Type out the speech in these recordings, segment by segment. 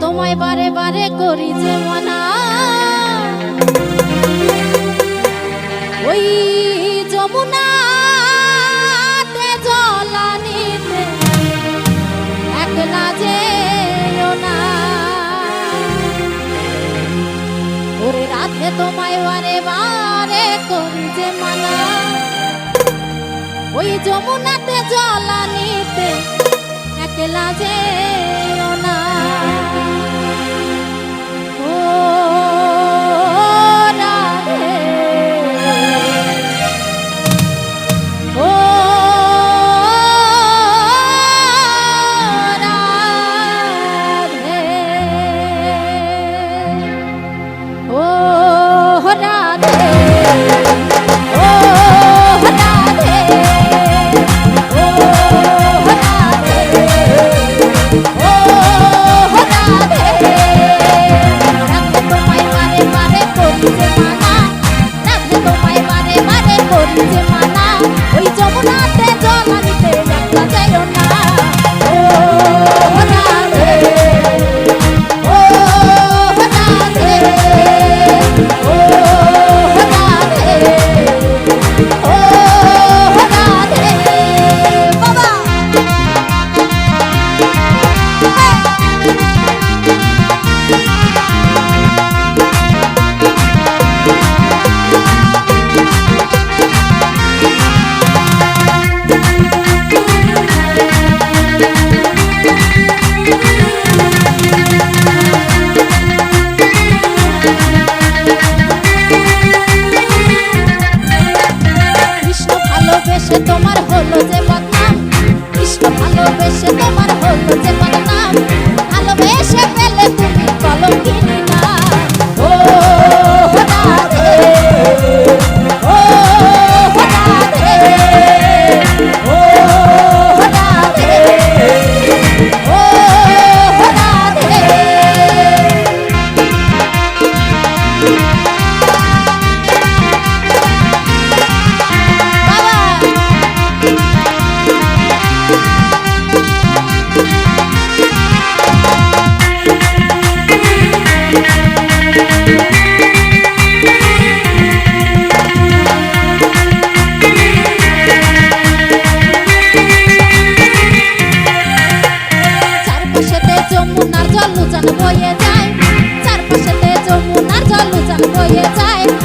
তোমায় বারে বারে করি যে মনা। ওই যমুনা রাধে তোমায় বারে বারে করি যে মানা। ওই যমুনাতে জল নিতে একলা যে deixa tomar হয়ে যায়।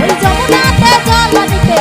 ওই যমুনাতে জল দিতে